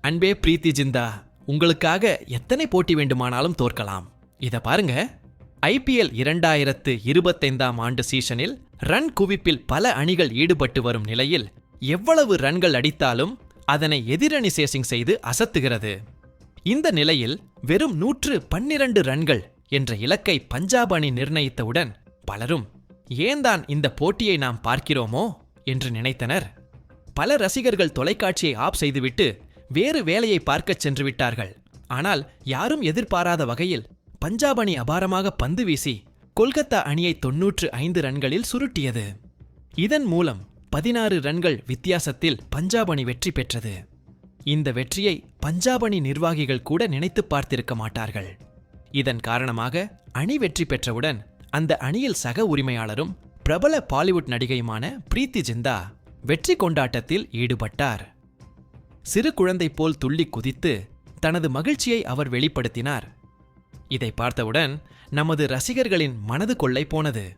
அன்பே பிரீத்தி ஜிந்தா உங்களுக்காக எத்தனை போட்டி வேண்டுமானாலும் தோற்கலாம். இதை பாருங்க. ஐபிஎல் இரண்டாயிரத்து இருபத்தைந்தாம் ஆண்டு சீசனில் ரன் குவிப்பில் பல அணிகள் ஈடுபட்டு வரும் நிலையில் எவ்வளவு ரன்கள் அடித்தாலும் அதனை எதிரணி சேசிங் செய்து அசத்துகிறது. இந்த நிலையில் வெறும் நூற்று பன்னிரண்டு ரன்கள் என்ற இலக்கை பஞ்சாப் அணி நிர்ணயித்தவுடன் பலரும் ஏன்தான் இந்த போட்டியை நாம் பார்க்கிறோமோ? என்று நினைத்தனர். பல ரசிகர்கள் தொலைக்காட்சியை ஆஃப் செய்துவிட்டு வேறு வேலையை பார்க்கச் சென்று விட்டார்கள். ஆனால் யாரும் எதிர்பாராத வகையில் பஞ்சாப் அணி அபாரமாக பந்து வீசி கொல்கத்தா அணியை தொன்னூற்று ஐந்து ரன்களில் சுருட்டியது. இதன் மூலம் பதினாறு ரன்கள் வித்தியாசத்தில் பஞ்சாப் அணி வெற்றி பெற்றது. இந்த வெற்றியை பஞ்சாப் அணி நிர்வாகிகள் கூட நினைத்து பார்த்திருக்க மாட்டார்கள். இதன் காரணமாக அணி வெற்றி பெற்றவுடன் அந்த அணியில் சக உரிமையாளரும் பிரபல பாலிவுட் நடிகையுமான பிரீத்தி ஜிந்தா வெற்றி கொண்டாட்டத்தில் ஈடுபட்டார். சிறு குழந்தை போல் துள்ளி குதித்து தனது மகிழ்ச்சியை அவர் வெளிப்படுத்தினார். இதை பார்த்தவுடன் நமது ரசிகர்களின் மனது கொள்ளை போனது.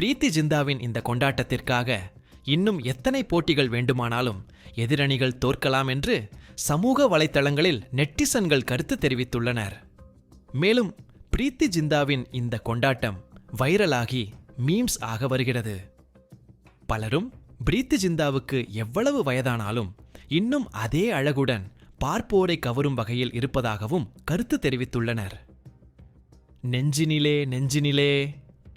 பிரீத்தி ஜிந்தாவின் இந்த கொண்டாட்டத்திற்காக இன்னும் எத்தனை போட்டிகள் வேண்டுமானாலும் எதிரணிகள் தோற்கலாம் என்று சமூக வலைத்தளங்களில் நெட்டிசன்கள் கருத்து தெரிவித்துள்ளனர். மேலும் பிரீத்தி ஜிந்தாவின் இந்த கொண்டாட்டம் வைரலாகி மீம்ஸ் ஆக வருகிறது. பலரும் பிரீத்தி ஜிந்தாவுக்கு எவ்வளவு வயதானாலும் இன்னும் அதே அழகுடன் பார்ப்போரை கவரும் வகையில் இருப்பதாகவும் கருத்து தெரிவித்துள்ளனர். நெஞ்சினிலே நெஞ்சினிலே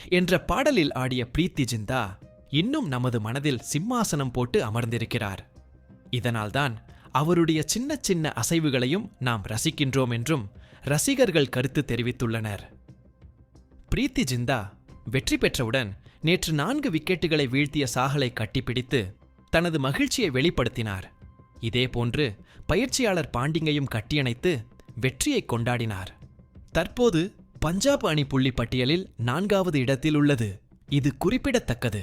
என்ற பாடலில் ஆடிய பிரீத்தி ஜிந்தா இன்னும் நமது மனதில் சிம்மாசனம் போட்டு அமர்ந்திருக்கிறார். இதனால்தான் அவருடைய சின்ன சின்ன அசைவுகளையும் நாம் ரசிக்கின்றோம் என்றும் ரசிகர்கள் கருத்து தெரிவித்துள்ளனர். பிரீத்தி ஜிந்தா வெற்றி பெற்றவுடன் நேற்று நான்கு விக்கெட்டுகளை வீழ்த்திய சாகலை கட்டிப்பிடித்து தனது மகிழ்ச்சியை வெளிப்படுத்தினார். இதேபோன்று பயிற்சியாளர் பாண்டிங்கையும் கட்டியணைத்து வெற்றியை கொண்டாடினார். தற்போது பஞ்சாப் அணி புள்ளி பட்டியலில் நான்காவது இடத்தில் உள்ளது. இது குறிப்பிடத்தக்கது.